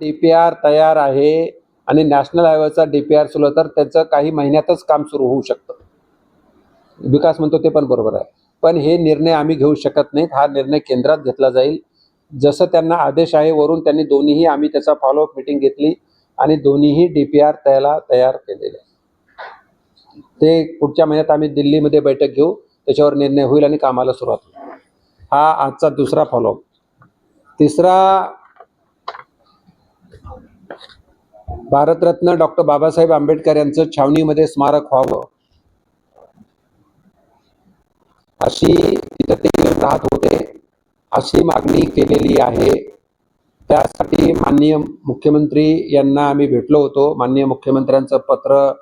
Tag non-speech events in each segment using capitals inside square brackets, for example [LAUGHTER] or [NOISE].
D P R तयार आहे आणि नॅशनल हायवेचा डी पी आर सुरू तर त्याचं काही महिन्यातच काम सुरू होऊ शकतं. विकास म्हणतो ते पण बरोबर आहे. पण हे निर्णय आम्ही घेऊ शकत नाहीत. हा निर्णय केंद्रात घेतला जाईल. जसं त्यांना आदेश आहे वरून त्यांनी दोन्हीही आम्ही त्याचा फॉलोअप मिटिंग घेतली आणि दोन्हीही डी पी आर त्याला तयार केलेले. ते पुढच्या महिन्यात आम्ही दिल्लीमध्ये बैठक घेऊ. त्याच्यावर निर्णय होईल आणि कामाला सुरुवात होईल. हा आजचा दुसरा फॉलोअप तिसरा भारतरत्न डॉक्टर बाबासाहेब आंबेडकर यांचं छावणीमध्ये स्मारक व्हावं. अशी तिथं ते राहत होते अशी मागणी केलेली आहे. त्यासाठी माननीय मुख्यमंत्री यांना आम्ही भेटलो होतो. माननीय मुख्यमंत्र्यांचं पत्र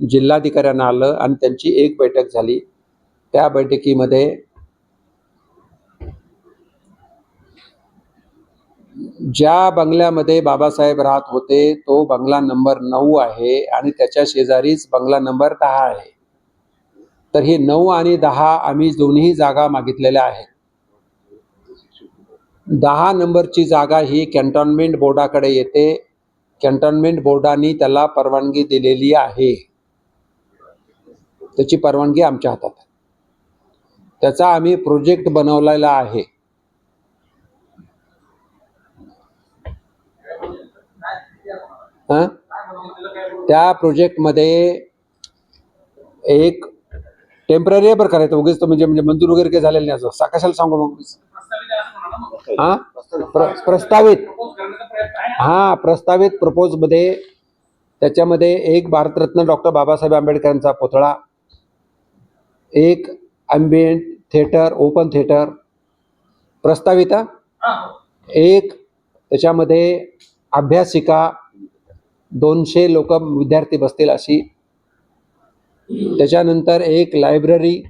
जिल्हाधिकाऱ्यांना आलं आणि त्यांची एक बैठक झाली. त्या बैठकीमध्ये ज्या बंगल्यामध्ये बाबासाहेब राहत होते तो बंगला नंबर नऊ आहे आणि त्याच्या शेजारीच बंगला नंबर दहा आहे. तर ही नऊ आणि दहा आम्ही दोन्ही जागा मागितलेल्या आहेत. दहा नंबरची जागा ही कॅन्टॉनमेंट बोर्डाकडे येते. कॅन्टॉनमेंट बोर्डाने त्याला परवानगी दिलेली आहे. त्याची परवानगी आमच्या हातात त्याचा आम्ही प्रोजेक्ट बनवलेला आहे. हां? त्या प्रोजेक्टमध्ये एक टेंपररी बरं करायचं उगीच तो म्हणजे म्हणजे मंजूर वगैरे काही झालेलं नाही असं. कशाला सांगू मग उगीच? प्र प्रस्तावित. हा प्रस्तावित प्रपोजमध्ये त्याच्यामध्ये एक भारतरत्न डॉक्टर बाबासाहेब आंबेडकरांचा पुतळा एक अँबियंट थिएटर ओपन थिएटर प्रस्तावित हा? एक त्याच्यामध्ये अभ्यासिका दोनशे लोक विद्यार्थी बसतील अशी. त्याच्यानंतर एक लायब्ररी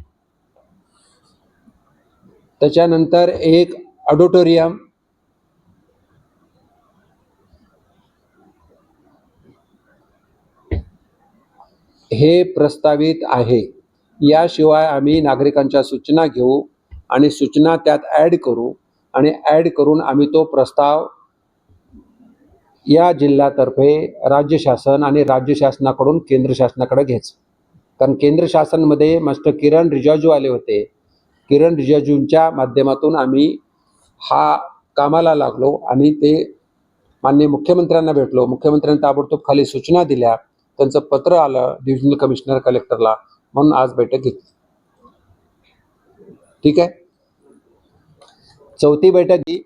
त्याच्यानंतर एक ऑडिटोरियम हे प्रस्तावित आहे. याशिवाय आम्ही नागरिकांच्या सूचना घेऊ आणि सूचना त्यात ॲड करू आणि ॲड करून आम्ही तो प्रस्ताव या जिल्ह्यातर्फे राज्य शासन आणि राज्य शासनाकडून केंद्र शासनाकडे घ्यायचं. कारण केंद्र शासनमध्ये मास्टर किरण रिजाजू आले होते. किरण रिजाजूंच्या माध्यमातून आम्ही हा कामाला लागलो आणि ते माननीय मुख्यमंत्र्यांना भेटलो. मुख्यमंत्र्यांनी ताबडतोब खाली सूचना दिल्या. त्यांचं पत्र आलं डिव्हिजनल कमिशनर कलेक्टरला. म्हणून आज बैठक घेतली. ठीक आहे? चौथी बैठक ही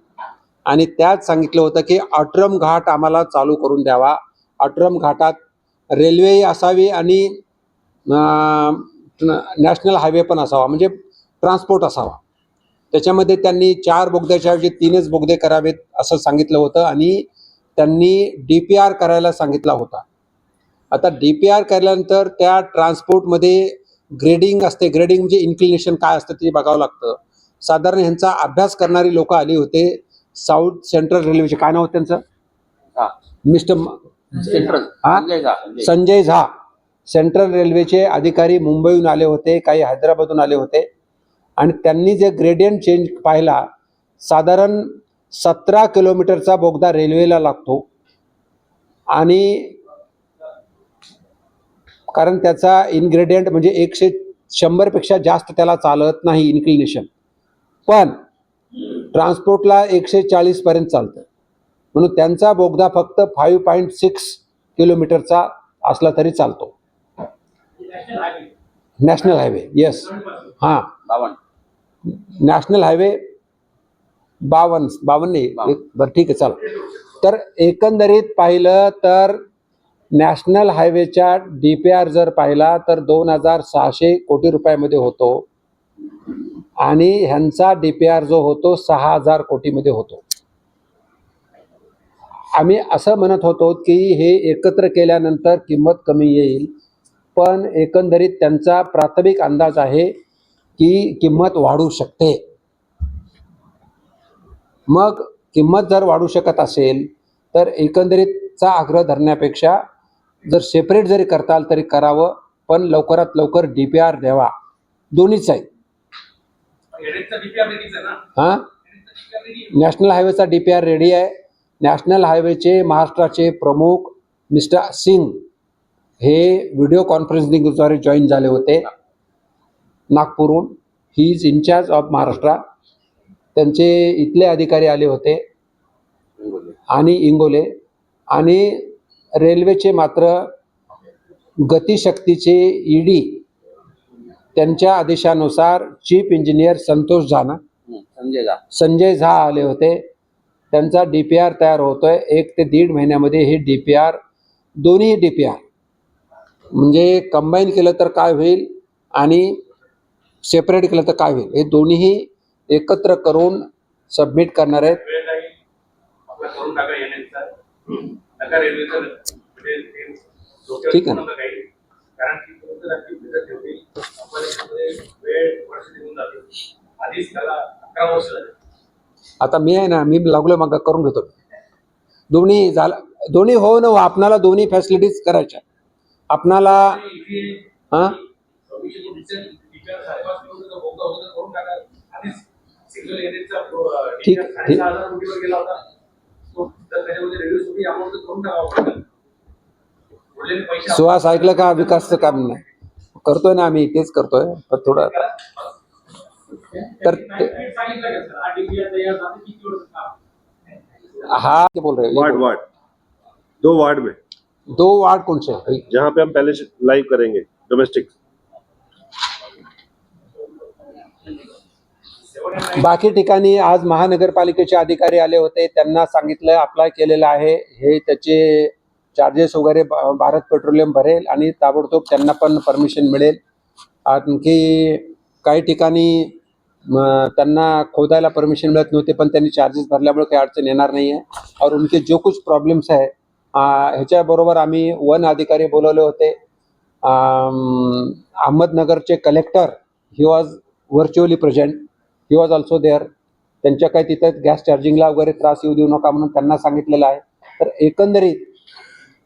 आणि त्यात सांगितलं होतं की अट्रम घाट आम्हाला चालू करून द्यावा. अट्रम घाटात रेल्वेही असावी आणि नॅशनल हायवे पण असावा म्हणजे ट्रान्सपोर्ट असावा. त्याच्यामध्ये त्यांनी चार बोगद्याच्याऐवजी तीनच बोगदे करावेत असं सांगितलं होतं आणि त्यांनी डी पी आर करायला सांगितला होता. आता डी पी आर केल्यानंतर त्या ट्रान्सपोर्टमध्ये ग्रेडिंग असते. ग्रेडिंग म्हणजे इन्क्लिनेशन काय असतं ते बघावं लागतं. साधारण ह्यांचा अभ्यास करणारी लोक आली होते. साऊथ सेंट्रल रेल्वेचे काय नाव होतं त्यांचं? मिस्टर सेंट्रल हा? संजय झा, संजय. संजय झा. सेंट्रल रेल्वेचे अधिकारी मुंबईहून आले होते काही हैदराबादहून आले होते. आणि त्यांनी जे ग्रेडियंट चेंज पाहिला साधारण सतरा किलोमीटरचा बोगदा रेल्वेला लागतो. आणि कारण त्याचा इन्ग्रेडियंट म्हणजे एकशे शंभरपेक्षा जास्त त्याला चालत नाही इन्क्लिनेशन पण ट्रान्सपोर्टला एकशे चाळीसपर्यंत चालतं. म्हणून त्यांचा बोगदा फक्त फाईव्ह पॉईंट सिक्स किलोमीटरचा असला तरी चालतो. नॅशनल हायवे येस हां. बावन. नॅशनल हायवे बावन बावन नाही बावन्न. एक- बरं ठीक आहे चला तर एकंदरीत पाहिलं तर नॅशनल हायवेच्या डी पी आर जर पाहिला तर दोन हजार सहाशे कोटी रुपयामध्ये होतो. आणि ह्यांचा डी पी आर जो होतो सहा हजार कोटीमध्ये होतो. आम्ही असं म्हणत होतो की हे एकत्र केल्यानंतर किंमत कमी येईल पण एकंदरीत त्यांचा प्राथमिक अंदाज आहे की किंमत वाढू शकते. मग किंमत जर वाढू शकत असेल तर एकंदरीतचा आग्रह धरण्यापेक्षा जर सेपरेट जरी करताल तरी करावं पण लवकरात लवकर डी पी आर द्यावा. दोन्हीच आहे हेडेडचा डीपीआर रेडीच आहे ना हां? हेडेडचा डीपीआर रेडी नॅशनल हायवेचा डी पी आर रेडी आहे. नॅशनल हायवेचे महाराष्ट्राचे प्रमुख मिस्टर सिंग हे व्हिडिओ कॉन्फरन्सिंगद्वारे जॉईन झाले होते. नागपूरहून. He is incharge of Maharashtra. त्यांचे इथले अधिकारी आले होते. आणि इंगोले. आणि रेल्वेचे मात्र गतिशक्तीचे ईडी त्यांच्या आदेशानुसार चीफ इंजिनियर संतोष झाना संजय जा संजय झा आले होते. त्यांचा डी पी आर तयार होतोय. एक ते दीड महिन्यामध्ये हे डी पी आर दोन्ही डी पी आर. म्हणजे कंबाईन केलं तर काय होईल आणि सेपरेट केलं तर काय होईल? हे दोन्हीही एकत्र करून सबमिट करणार आहेत. म्हणजे ठीक आहे आता मी आहे ना मी लागलो मग करून घेतो. दोन्ही झालं दोन्ही हो ना हो, आपणाला दोन्ही फॅसिलिटीज करायच्या. आपणाला हा? ठीक ठीक. सुहास ऐकलं का? विकासचं काम नाही. करतोय ना आम्ही तेच करतोय पण थोडं तर हा हा बोल रहे वार्ड हो वार्ड. दो वार्ड में। दो वार्ड कौन से हैं? जहाँ पे हम पहले लाइव करेंगे डोमेस्टिक बाकी ठिकाणी आज महानगरपालिकेचे अधिकारी आले होते त्यांना सांगितलं अप्लाय केलेलं आहे. हे त्याचे चार्जेस वगैरे भारत पेट्रोलियम भरेल आणि ताबडतोब त्यांना पण परमिशन मिळेल. आणखी काही ठिकाणी त्यांना खोदायला परमिशन मिळत नव्हते पण त्यांनी चार्जेस भरल्यामुळे काही अडचण येणार नाही आहे और उनके जो कुछ प्रॉब्लेम्स आहे ह्याच्याबरोबर आम्ही वन अधिकारी बोलवले होते. अहमदनगरचे collector he was virtually present he was also there त्यांच्या काही तिथं गॅस चार्जिंगला वगैरे त्रास येऊ देऊ नका म्हणून त्यांना सांगितलेलं आहे. तर एकंदरीत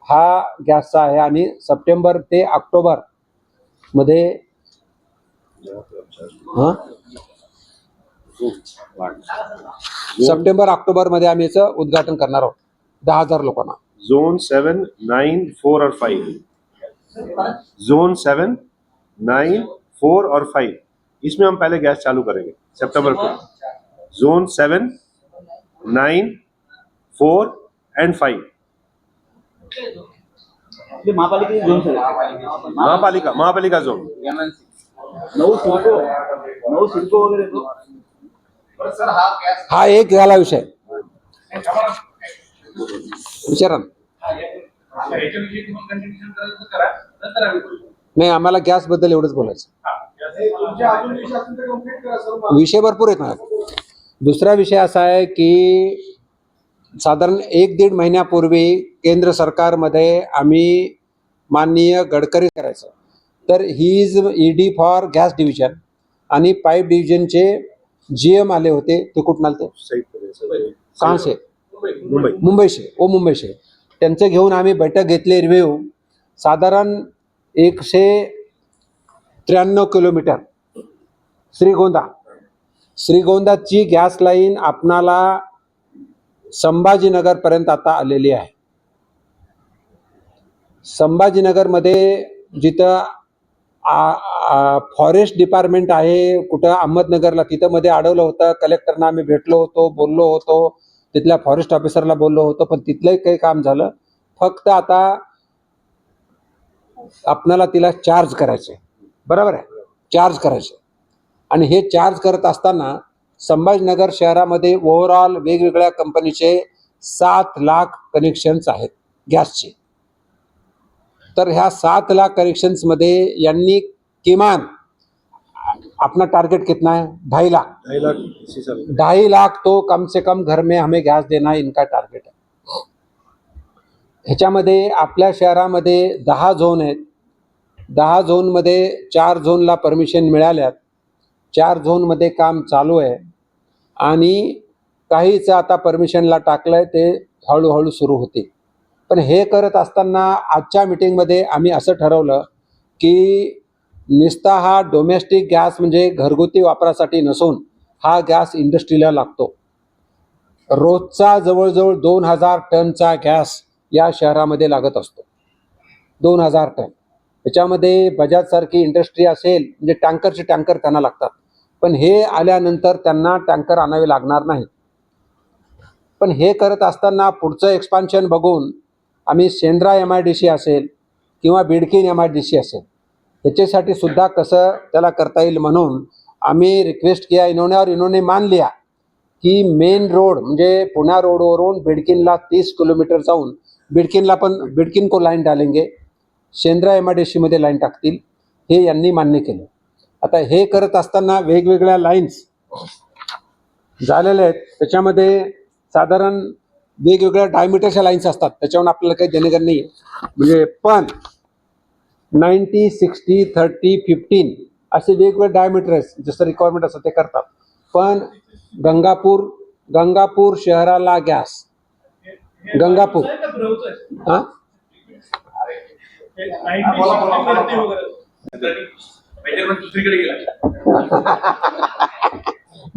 हा गॅसचा आहे आणि सप्टेंबर ते ऑक्टोबरमध्ये सप्टेंबर ऑक्टोबरमध्ये आम्ही याचं उद्घाटन करणार आहोत. दहा हजार लोकांना. झोन सेवन नाईन फोर और five zone seven nine four और फाइव इसमें हम पहले गैस चालू करेंगे. सितंबर को. Zone seven nine four and five महापालिकेची झोन महापालिका महापालिका जोन. नऊ सिडको नऊ सिडको वगैरे हा गॅस हा एक झाला विषय. विचारा ना. नाही आम्हाला गॅसबद्दल एवढंच बोलायचं. हा, याचे तुमचे अजून विषय असेल तर कंप्लीट करा सर विषय भरपूर आहेत माझ्याकडे दुसरा विषय असा आहे की साधारण एक दीड महिन्यापूर्वी केंद्र सरकारमध्ये आम्ही माननीय गडकरी करायचं. तर he is E D for gas division आणि पाईप डिव्हिजनचे जी एम आले होते ते कुठून आले ते कांसे मुंबई मुंबईचे ओ मुंबईशे त्यांचं घेऊन आम्ही बैठक घेतली रिव्ह्यू. साधारण एकशे त्र्याण्णव किलोमीटर. श्रीगोंदा. श्रीगोंदाची गॅस लाईन आपणाला संभाजीनगरपर्यंत आता आलेली आहे. संभाजीनगरमध्ये जिथं फॉरेस्ट डिपार्टमेंट आहे कुठं अहमदनगरला तिथं मध्ये अडवलं होतं. कलेक्टरना आम्ही भेटलो होतो बोललो होतो. तिथल्या फॉरेस्ट ऑफिसरला बोललो होतो पण तिथलंही काही काम झालं. फक्त आता आपणाला तिला चार्ज करायचे बरोबर आहे? चार्ज करायचे आणि हे चार्ज करत असताना संभाजीनगर शहरामध्ये ओव्हरऑल वेगवेगळ्या कंपनीचे सात लाख कनेक्शन्स आहेत. गॅसचे. तर ह्या सात लाख कनेक्शन्समध्ये यांनी किमान अपना टारगेट कितना है ढाई लाख. ढाई लाख ढाई तो कम से कम घर में हमें गॅस देना इनका टार्गेट आहे. ह्याच्यामध्ये आपल्या शहरामध्ये दहा झोन आहेत. दहा झोनमध्ये चार झोनला परमिशन मिळाल्यात. चार झोनमध्ये काम चालू आहे. आणि काहीच आता परमिशनला टाकलं आहे ते हळूहळू सुरू होते. पण हे करत असताना आजच्या मिटिंगमध्ये आम्ही असं ठरवलं की निस्ता हा डोमेस्टिक गॅस म्हणजे घरगुती वापरासाठी नसून हा गॅस इंडस्ट्रीला लागतो. रोजचा जवळजवळ दोन हजार टनचा गॅस या शहरामध्ये लागत असतो. दोन हजार टन. त्याच्यामध्ये बजाजसारखी इंडस्ट्री असेल म्हणजे टँकरचे टँकर त्यांना लागतात. पण हे आल्यानंतर त्यांना टँकर आणावे लागणार नाही. पण हे करत असताना पुढचं एक्सपान्शन बघून आम्ही Shendra M I D C असेल किंवा Bidkin M I D C असेल याच्यासाठी सुद्धा कसं त्याला करता येईल म्हणून आम्ही रिक्वेस्ट किया. इन्होंने और इन्होंने मान लिया की मेन रोड म्हणजे पुण्या रोडवरून बिडकीनला तीस किलोमीटर जाऊन बिडकीनला पण बिडकीन को लाईन डालेंगे. शेंद्रा एम आय डी सीमध्ये लाईन टाकतील. हे यांनी मान्य केलं. आता हे करत असताना वेगवेगळ्या लाईन्स झालेल्या आहेत. त्याच्यामध्ये साधारण वेगवेगळ्या डायमीटरच्या लाईन्स असतात. त्याच्यावर आपल्याला काही देणेघर नाही आहे म्हणजे पण नाईन्टी सिक्स्टी थर्टी फिफ्टीन असे वेगवेगळे डायमीटर जसं रिक्वायरमेंट असतं ते करतात. पण गंगापूर गंगापूर शहराला गॅस गंगापूर. हां? दुसरीकडे गेला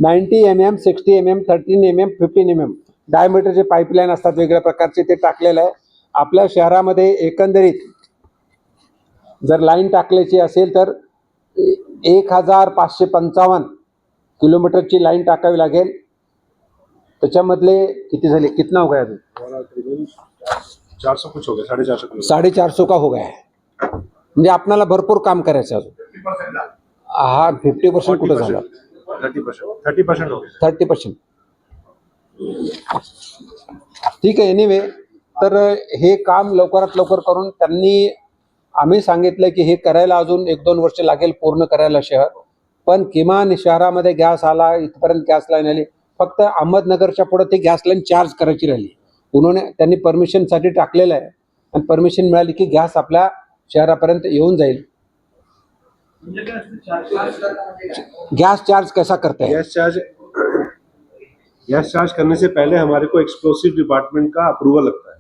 ninety M M sixty M M thirteen M M fifteen M M. डायमीटरचे pipeline असतात वेगळ्या प्रकारचे ते टाकलेलं आहे. आपल्या शहरामध्ये एकंदरीत जर लाईन टाकल्याची असेल तर एक हजार पाचशे पंचावन्न किलोमीटरची लाईन टाकावी लागेल. त्याच्यामधले किती झाले? कितना हो गया अभी चार सौ कुछ हो गया साढ़े चार सौ किलो. साडेचार सौ का हो गया? म्हणजे आपल्याला भरपूर काम करायचं अजून. हा फिफ्टी पर्सेंट कुठं झालं? थर्टी परसेंट थर्टी परसेंट गया थर्टी पर्सेंट ठीक आहे एनिवे तर हे काम लवकरात लवकर करून त्यांनी आम्ही सांगितलं की हे करायला अजून एक दोन वर्ष लागेल पूर्ण करायला शहर. पण किमान शहरामध्ये गॅस आला इथपर्यंत गॅस लाईन आली. फक्त अहमदनगरच्या पुढे ती गॅस लाईन चार्ज करायची राहिली. उन्होंने त्यांनी परमिशनसाठी टाकलेलं आहे. आणि परमिशन मिळाली की गॅस आपल्या शहरापर्यंत येऊन जाईल. गॅस चार्ज कसा करते हैं? गैस चार्ज गैस चार्ज करने से पहले हमारे को एक्सप्लोसिव डिपार्टमेंट का अप्रूवल लगता है।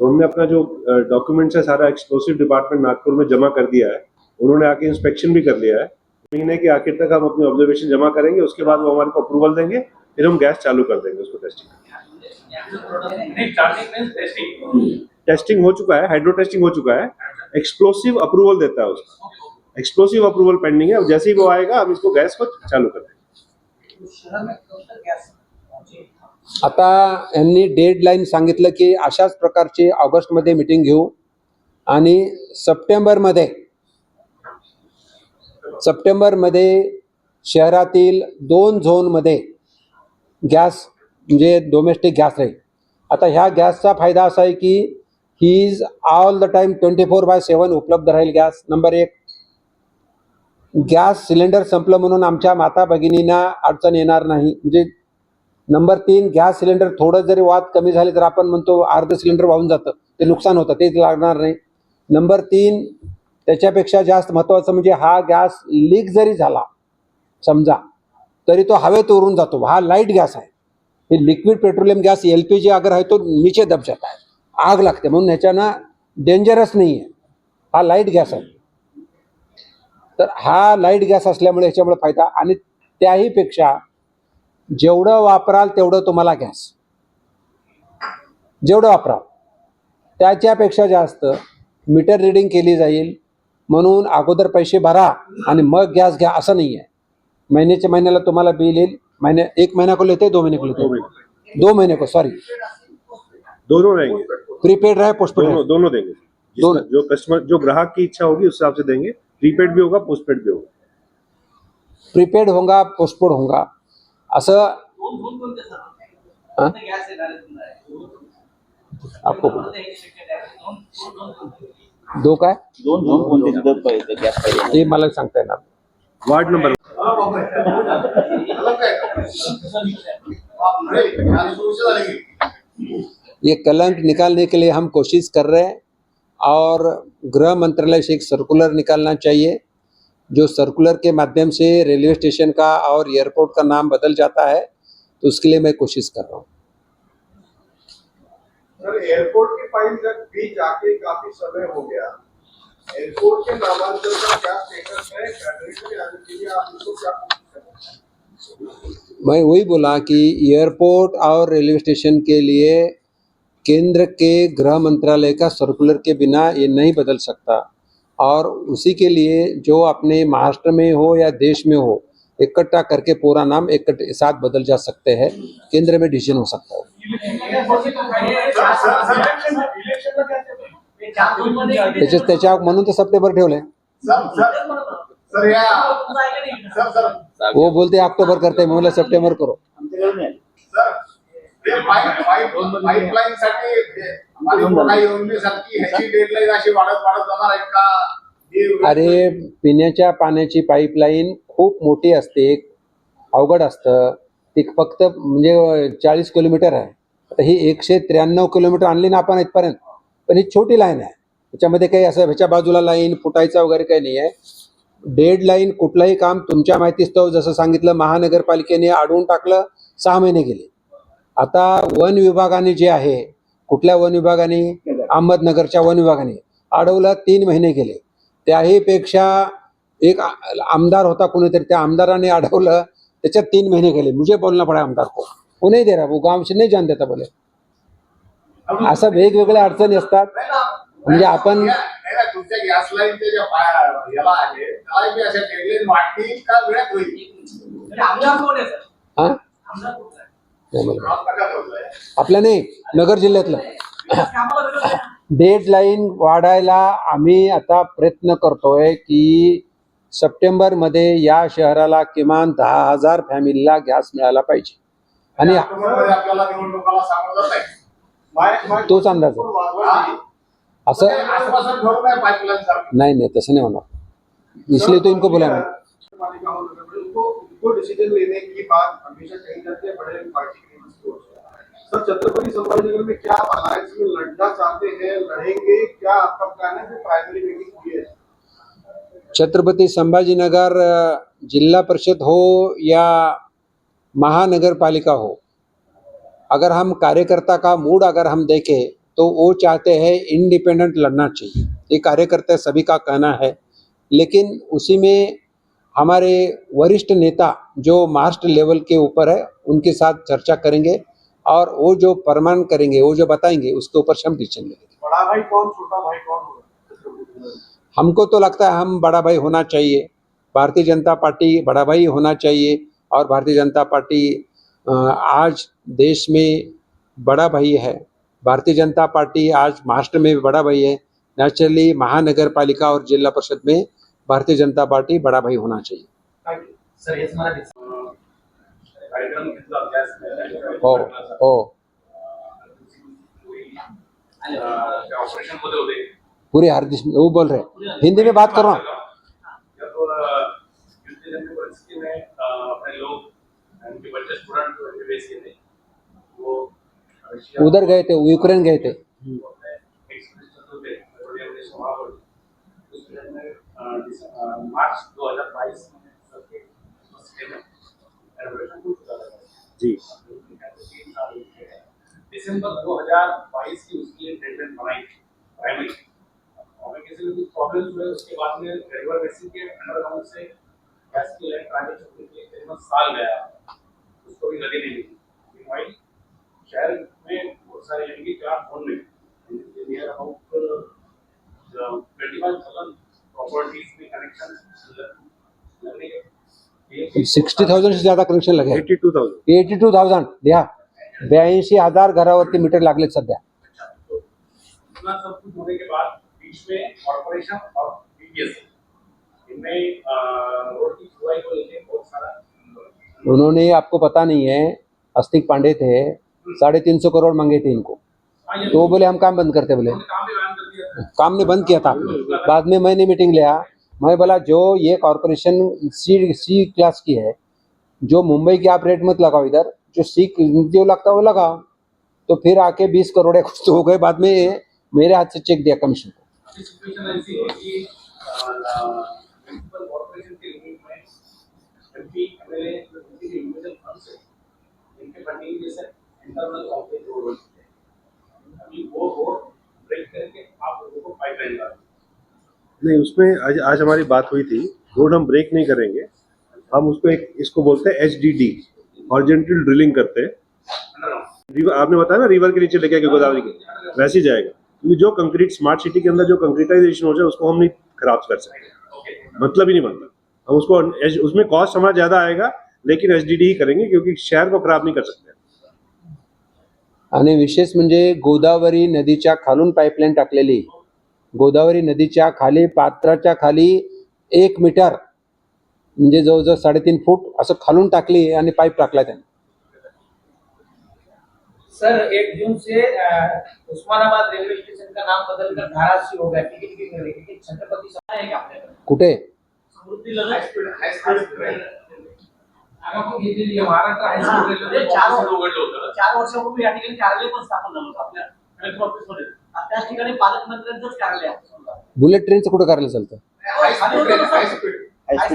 तो हमने अपना जो डॉक्यूमेंट्स है सारा एक्सप्लोसिव डिपार्टमेंट नागपुर में जमा कर दिया है। उन्होंने आके इंस्पेक्शन भी कर लिया है। महीने के आखिर तक हम अपनी ऑब्जर्वेशन जमा करेंगे उसके बाद वो हमारे को अप्रूवल देंगे फिर हम गैस चालू कर देंगे उसको टेस्टिंग टेस्टिंग टेस्टिंग हो चुका है हाइड्रो टेस्टिंग हो चुका है। एक्सप्लोसिव अप्रूवल देता है उसका। एक्सप्लोसिव अप्रूवल पेंडिंग है। जैसे ही वो आएगा हम इसको गैस को चालू कर देंगे। आता यांनी डेडलाईन सांगितलं की अशाच प्रकारची ऑगस्टमध्ये मिटिंग घेऊ आणि सप्टेंबरमध्ये सप्टेंबरमध्ये शहरातील दोन झोनमध्ये गॅस म्हणजे डोमेस्टिक गॅस राहील. आता ह्या गॅसचा फायदा असा आहे की he is all the time twenty four by seven उपलब्ध राहील गॅस. नंबर एक. गॅस सिलेंडर संपलं म्हणून आमच्या माता भगिनींना अडचण येणार नाही. म्हणजे नंबर तीन गॅस सिलेंडर थोडं जरी वाद कमी झाले तर आपण म्हणतो अर्ध सिलेंडर वाहून जातं. ते नुकसान होतं तेच लागणार नाही. नंबर तीन त्याच्यापेक्षा जास्त महत्त्वाचं म्हणजे हा गॅस लीक जरी झाला समजा तरी तो हवेत उरून जातो. हा लाइट गॅस आहे. हे liquid petroleum gas L P G अगर आहे तो नीचे दब जाता है आग लागते. म्हणून ह्याच्यानं डेंजरस नाही आहे हा लाइट गॅस आहे. तर हा लाइट गॅस असल्यामुळे ह्याच्यामुळे फायदा आणि त्याहीपेक्षा जेवढं वापराल तेवढं तुम्हाला गॅस. जेवढं वापराल. त्याच्यापेक्षा जास्त मीटर रिडिंग केली जाईल. म्हणून अगोदर पैसे भरा आणि मग गॅस घ्या असं नाही आहे महिन्याच्या महिन्याला तुम्हाला बिल येईल. महिन्या एक महिना को लेते दो महीने को लेते महीने. दो महीने को सॉरी दोनों रहेंगे. प्रीपेड रहे पोस्टपेड दोनों दोनों देंगे. दोनों। जो कस्टमर जो ग्राहक की इच्छा होगी उस हिसाब से देंगे. प्रीपेड भी होगा पोस्टपेड भी होगा? प्रीपेड होगा पोस्टपेड होगा। असं हाँ? आपको दो काय? दोन दोन कोणते? दुधात पाहिजे गॅस पाहिजे हे मला सांगता येणार. वार्ड नंबर ये कलंक निकालने के लिए हम कोशिश कर रहे हैं। और गृह मंत्रालय से एक सर्कुलर निकालना चाहिए जो सर्कुलर के माध्यम से रेलवे स्टेशन का और एयरपोर्ट का नाम बदल जाता है तो उसके लिए मैं कोशिश कर रहा हूँ। एयरपोर्ट की फ़ाइल तक भी जाके काफ़ी समय हो गया। एयरपोर्ट के नामांतरण का क्या स्टेटस है? के लिए आप इसको क्या हैं? मैं वही बोला कि एयरपोर्ट और रेलवे स्टेशन के लिए केंद्र के गृह मंत्रालय का सर्कुलर के बिना ये नहीं बदल सकता और उसी के लिए जो अपने महाराष्ट्र में हो या देश में हो इकट्ठा करके पूरा नाम एक साथ बदल जा सकते हैं केंद्र में डिसीज़न हो सकता है त्याच्या त्याच्या म्हणून तर सप्टेंबर सर वो बोलते ऑक्टोबर करते म्हणलं सप्टेंबर करो पाईपलाईन साठी ते पाणीपुरवठा योजनेसाठी ह्याची डेडलाईन अशी वाढत वाढत जाणार आहे का? अरे पिण्याच्या पाण्याची पाईपलाईन खूप मोठी असते अवघड असतं. ती फक्त म्हणजे चाळीस किलोमीटर आहे. आता ही एकशे त्र्याण्णव किलोमीटर आणली ना आपण इथपर्यंत पण ही छोटी लाईन आहे. त्याच्यामध्ये काही असं ह्याच्या बाजूला लाईन फुटायचा वगैरे काही नाही आहे. डेड लाईन कुठलंही काम तुमच्या माहितीस्तव जसं सांगितलं महानगरपालिकेने अडवून टाकलं सहा महिने गेले. आता वन विभागाने जे आहे कुठल्या वन विभागाने? अहमदनगरच्या वन विभागाने. अडवलं तीन महिने गेले. त्याही पेक्षा एक आमदार होता कोणीतरी त्या आमदाराने अडवलं त्याच्यात तीन महीने गेले. मुझे बोलना पड़ा आमदार को. वो नहीं दे रहा वो गांव से नहीं जान देता बोले. असं वेगवेगळ्या अडचणी असतात. म्हणजे आपण हा? आपल्या नाही नगर जिल्ह्यातलं. आहे. डेडलाईन वाढायला आम्ही आता प्रयत्न करतोय की सप्टेंबरमध्ये या शहराला किमान दहा हजार फॅमिलीला गॅस मिळाला पाहिजे. आणि तोच अंदाज आहे. असं ठेवून नाही नहीं तैसे नहीं होना इसलिए तो इनको बुलाया नगर उनको डिसीज़न लेने की बात हमेशा कही जाती है बड़े पार्टी की सर छत्रपति संभाजीनगर में क्या अलायंस में लड़ना चाहते हैं लड़ेंगे? क्या आपका प्लान है? प्राइमरी मीटिंग हुई है। छत्रपति संभाजीनगर अ, जिला परिषद हो या महानगर पालिका हो अगर हम कार्यकर्ता का मूड अगर हम देखें तो वो चाहते हैं इंडिपेंडेंट लड़ना चाहिए। ये कार्यकर्ता सभी का कहना है। लेकिन उसी में हमारे वरिष्ठ नेता जो महाराष्ट्र लेवल के ऊपर है उनके साथ चर्चा करेंगे और वो जो फरमान करेंगे वो जो बताएँगे उसके ऊपर हम डिसीज़न लेंगे। बड़ा भाई कौन छोटा भाई कौन होगा हमको तो लगता है हम बड़ा भाई होना चाहिए। भारतीय जनता पार्टी बड़ा भाई होना चाहिए और भारतीय जनता पार्टी आज देश में बड़ा भाई है। भारतीय जनता पार्टी आज महाराष्ट्र में भी बड़ा भाई है। नेचुरली महानगर पालिका और जिला परिषद में भारतीय जनता पार्टी बड़ा भाई होना चाहिए। थैंक यू सर हेच मला दिसतं. कार्यक्रम घेतला गॅस हो हो ऑपरेशनमध्ये होते पूरे हार्दिक वो बोल रहे हैं। हिंदी में बात करो ना। या तो अ, युद्ध जन्य परिस्थिति में अ, अपने लोग उनके बच्चे स्टूडेंट एमबीबीएस के थे वो रशिया उधर गए थे यूक्रेन गए थे। मार्च 2022 में सबके जी। दिसंबर 2022 की उसके लिए ट्रीटमेंट बनाई प्राइमरी को कुछ प्रॉब्लम्स हुए उसके बाद में रेगुलर बेसिस के अंडरग्राउंड से गैस की लाइन ट्रांजेक्शन के लिए करीबन साल गया। उसको भी गति नहीं मिली। भाई शहर में बहुत सारे यानी कि चार फ़ोन में near about twenty five thousand properties में कनेक्शन सिक्स्टी थाउजंड से ज़्यादा कनेक्शन लगे eighty two thousand. Eighty two thousand लिहा ब्याऐंशी हज़ार घरावरती मीटर लागलेत सध्या। इतना सब कुछ होने के बाद बीच में कॉर्पोरेशन और बीपीएस इनमें रोड की खुदाई को लेके बहुत सारा उन्होंने आपको पता नहीं है अस्तिक पांडे थे साढ़े तीन सौ करोड़ मांगे थे इनको। हाँ, तो बोले हम काम बंद करते बोले। काम ने बंद किया था। बाद में मैंने मीटिंग लिया। मैं बोला, जो ये कॉरपोरेशन सी सी क्लास की है, जो मुंबई की आप रेट मत लगाओ इधर, जो सी जो लगता है वो लगाओ। तो फिर आके बीस करोड़ कुछ तो हो गए। बाद में मेरे हाथ से चेक दिया कमीशन को। है है हैं ब्रेक करके आप लोगों को पाइपलाइन नहीं उसमें आज आज हमारी बात हुई थी रोड हम ब्रेक नहीं करेंगे। हम उसको एक इसको बोलते हैं H D D horizontal drilling करते हैं। रिवर आपने बताया ना रिवर के नीचे लेके आके गोदावरी के वैसे ही जाएगा। क्योंकि जो कंक्रीट स्मार्ट सिटी के अंदर जो कंक्रीटाइजेशन हो जाए उसको हम नहीं खराब कर सकते। मतलब ही नहीं बनता। हम उसको उसमें कॉस्ट हमारा ज़्यादा आएगा लेकिन एच ही करेंगे क्योंकि शहर को खराब नहीं कर सकते। आणि विशेष म्हणजे गोदावरी नदीच्या खालून पाईपलाईन टाकलेली. गोदावरी नदीच्या खाली पात्राच्या खाली एक मीटर म्हणजे जवळजवळ साडेतीन फूट असं खालून टाकली आणि पाईप टाकला त्याने. सर एक जून से उस्मानाबाद रेलवे स्टेशन का नाम बदलकर धाराशिव हो गया. टिकट छत्रपति है कुठे? घेतलेली आहे. महाराष्ट्र हायस्कूल चार ऑफिस उघडलं होतं. चार वर्षापूर्वी या ठिकाणी कार्यालय पण स्थापन झालं होतं आपल्या कलेक्टर ऑफिसमध्ये त्याच ठिकाणी पालकमंत्र्यांचंच कार्यालय. बुलेट ट्रेनचं कुठं करायला चालतं?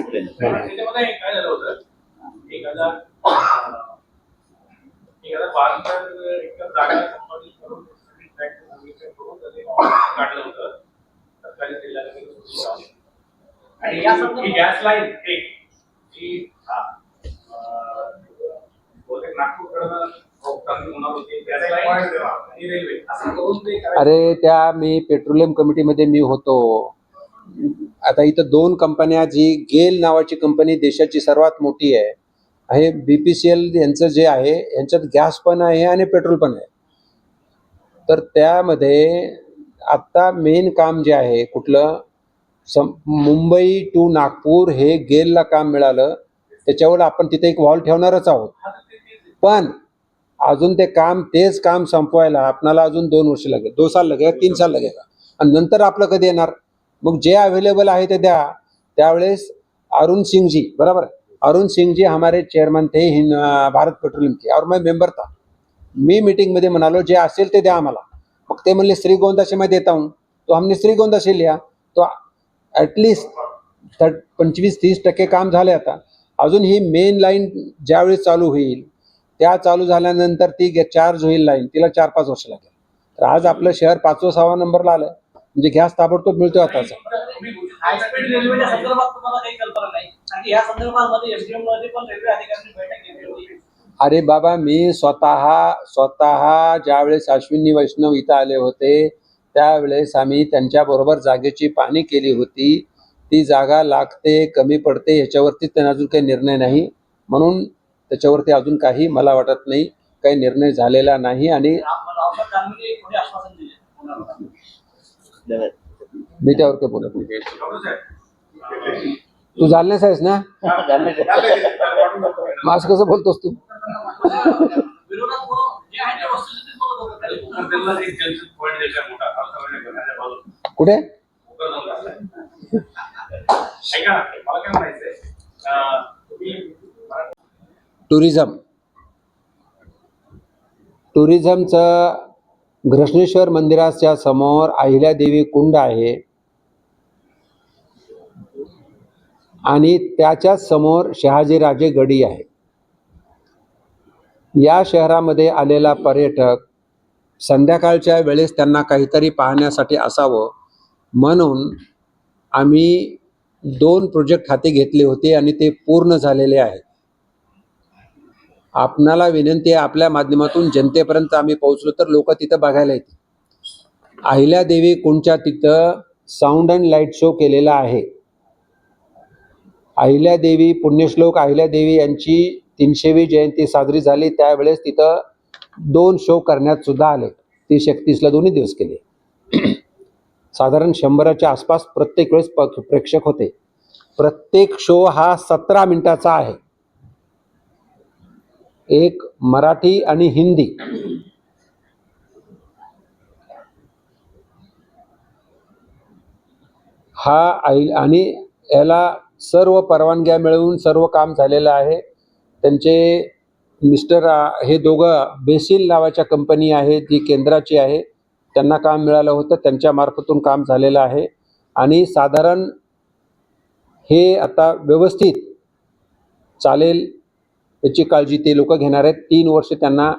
Train train. त्याच्यामध्ये काय झालं होतं? एक हजार अं, एक हजार बारानंतर एक जागा संपादित करून काढलं होतं. सरकारी आणि गॅस लाईन एक. जी अरे त्या मी पेट्रोलियम कमिटीमध्ये मी होतो. आता इथं दोन कंपन्या जी गेल नावाची कंपनी देशाची सर्वात मोठी आहे. आहे बी पी सी एल यांचं जे आहे यांच्यात गॅस पण आहे आणि पेट्रोल पण आहे. तर त्यामध्ये आत्ता मेन काम जे आहे कुठलं? सम मुंबई टू नागपूर हे गेलला काम मिळालं. त्याच्यावर आपण तिथे एक वॉल ठेवणारच आहोत. पण अजून ते काम तेच काम संपवायला आपणाला अजून दोन वर्ष लागेल. दो साल लागेल तीन साल लगेगा आणि नंतर आपलं कधी येणार? मग जे अवेलेबल आहे ते द्या. त्यावेळेस अरुण सिंह जी बराबर? अरुण सिंह जी हमारे चेयरमैन थे हिंद भारत पेट्रोलियम के और मैं मेंबर था. मी मीटिंगमध्ये म्हणालो जे असेल ते द्या आम्हाला. मग ते म्हणले श्रीगोंदा से मैं देता हूँ. तो हमने श्रीगोंदाशी से लिया. तो ॲटलिस्ट थर्ट पंचवीस तीस टक्के काम झाले आता. अजून ही मेन लाईन ज्यावेळेस चालू होईल त्या चालू झाल्यानंतर ती चार्ज होईल लाईन तिला चार पाच वर्ष लागेल. तर आज आपलं शहर पाचवं सहावा नंबरला आलं म्हणजे गॅस ताबडतोब मिळतो आताचा अरे बाबा मी स्वतः स्वतः ज्यावेळेस अश्विनी वैष्णव इथं आले होते त्यावेळेस आम्ही त्यांच्याबरोबर जागेची पाहणी केली होती. ती जागा लागते कमी पडते ह्याच्यावरती त्यांना अजून काही निर्णय नाही. म्हणून त्याच्यावरती अजून काही मला वाटत नाही काही निर्णय झालेला नाही आणि मी त्यावर काही बोलत नाही. तू जालन्यास आहेस ना? मास्क कसं बोलतोस तू? कुठे? ऐका मला काय म्हणायचंय? टुरिझम. टुरिझमचं घृष्णेश्वर मंदिराच्या समोर अहिल्यादेवी कुंड आहे. आणि त्याच्याच समोर शहाजीराजे गडी आहे. या शहरामध्ये आलेला पर्यटक संध्याकाळच्या वेळेस त्यांना काहीतरी पाहण्यासाठी असावं म्हणून आम्ही दोन प्रोजेक्ट हाती घेतले होते आणि ते पूर्ण झालेले आहेत आपणाला विनंती आहे आपल्या माध्यमातून जनतेपर्यंत आम्ही पोहोचलो तर लोक तिथं बघायला येतील. अहिल्यादेवी कुंडच्या तिथं साऊंड अँड लाइट शो केलेला आहे. अहिल्यादेवी पुण्यश्लोक अहिल्यादेवी यांची तीनशेवी जयंती साजरी झाली. त्यावेळेस तिथं दोन शो करण्यात सुद्धा आले. ती एकतीसला दोन्ही दिवस केले. साधारण शंभराच्या आसपास प्रत्येक वेळेस प प्रेक्षक होते. प्रत्येक शो हा सतरा मिनिटाचा आहे. एक मराठी आणि हिंदी. हा आई आणि याला सर्व परवानग्या मिळवून सर्व काम झालेलं आहे. त्यांचे मिस्टर हे दोघं बेसिल नावाच्या कंपनी आहे जी केंद्राची आहे. त्यांना काम मिळालं होतं त्यांच्या मार्फतून काम झालेलं आहे. आणि साधारण हे आता व्यवस्थित चालेल याची काळजी ते लोक घेणार आहेत. तीन वर्ष त्यांना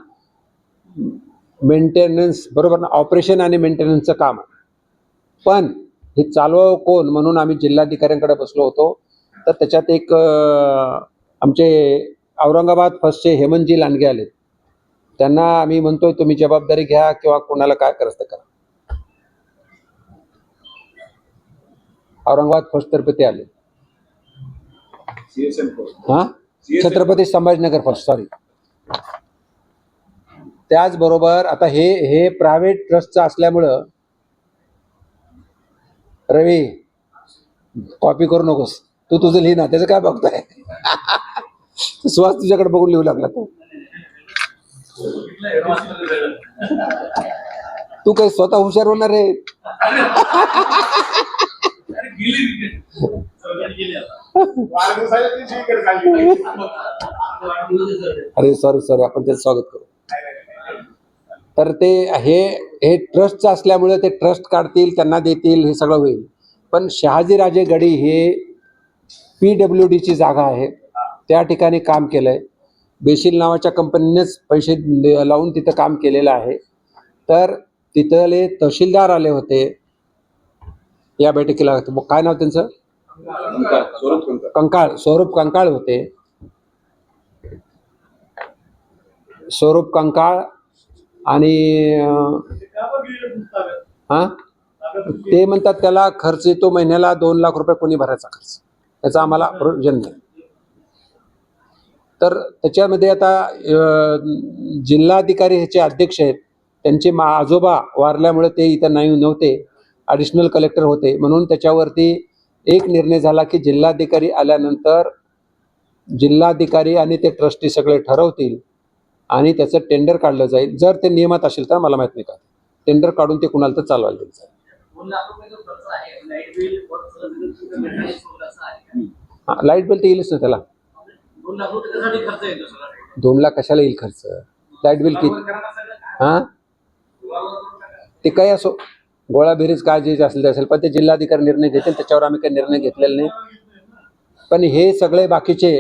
मेंटेनन्स बरोबर ना? ऑपरेशन आणि मेंटेनन्सचं काम आहे. पण हे चालवावं कोण? म्हणून आम्ही जिल्हाधिकाऱ्यांकडे बसलो होतो. तर त्याच्यात एक आमचे औरंगाबाद फर्स्टचे हेमंतजी लांडगे आले त्यांना आम्ही म्हणतोय तुम्ही जबाबदारी घ्या किंवा कोणाला काय करायचं ते करा. औरंगाबाद फर्स्ट तर्फे ते आले हा? छत्रपती संभाजीनगर फर्स्ट सॉरी त्याचबरोबर आता हे हे प्रायव्हेट ट्रस्टचं असल्यामुळं रवी कॉपी करू नकोस. तू तुझं लिही ना त्याचं काय बघताय? [LAUGHS] सुहास तुझ्याकडे बघून लिहू लागला तो. तू काही स्वतः हुशार होणार आहे? अरे सॉरी सॉरी आपण त्याचं स्वागत करू. तर ते हे हे ट्रस्टचं असल्यामुळे ते ट्रस्ट काढतील त्यांना देतील हे सगळं होईल. पण शहाजीराजे गडी हे पी डब्ल्यू डीची जागा आहे. त्या ठिकाणी काम केलं बेशील नावाच्या कंपनीनेच पैसे लावून तिथं काम केलेलं आहे. तर तिथले तहसीलदार आले होते. या बैठकीला मग काय नाव त्यांचं? कंकाळ. स्वरूप कंकाळ होते. स्वरूप कंकाळ आणि हा? ते म्हणतात त्याला खर्च येतो महिन्याला दोन लाख रुपये कोणी भरायचा खर्च. त्याचा आम्हाला प्रयोजन नाही तर त्याच्यामध्ये आता जिल्हाधिकारी ह्याचे अध्यक्ष आहेत. त्यांचे मा आजोबा वारल्यामुळे ते इथं नाही नव्हते. ॲडिशनल कलेक्टर होते. म्हणून त्याच्यावरती एक निर्णय झाला की जिल्हाधिकारी आल्यानंतर जिल्हाधिकारी आणि ते ट्रस्टी सगळे ठरवतील आणि त्याचं टेंडर काढलं जाईल. जर ते नियमात असेल तर मला माहीत नाही का. टेंडर काढून ते कुणाला तर चालवायला द्यायचं दोन लाख रुपये जो खर्च आहे? लाइट बिल तर येईलच ना त्याला. दोन लाख कशाला येईल खर्च? लाइट बिल किती हां? ते काही असो गोळाबेरीज काय जे असेल ते असेल पण ते जिल्हाधिकारी निर्णय घेतील त्याच्यावर आम्ही काही निर्णय घेतलेला नाही. पण हे सगळे बाकीचे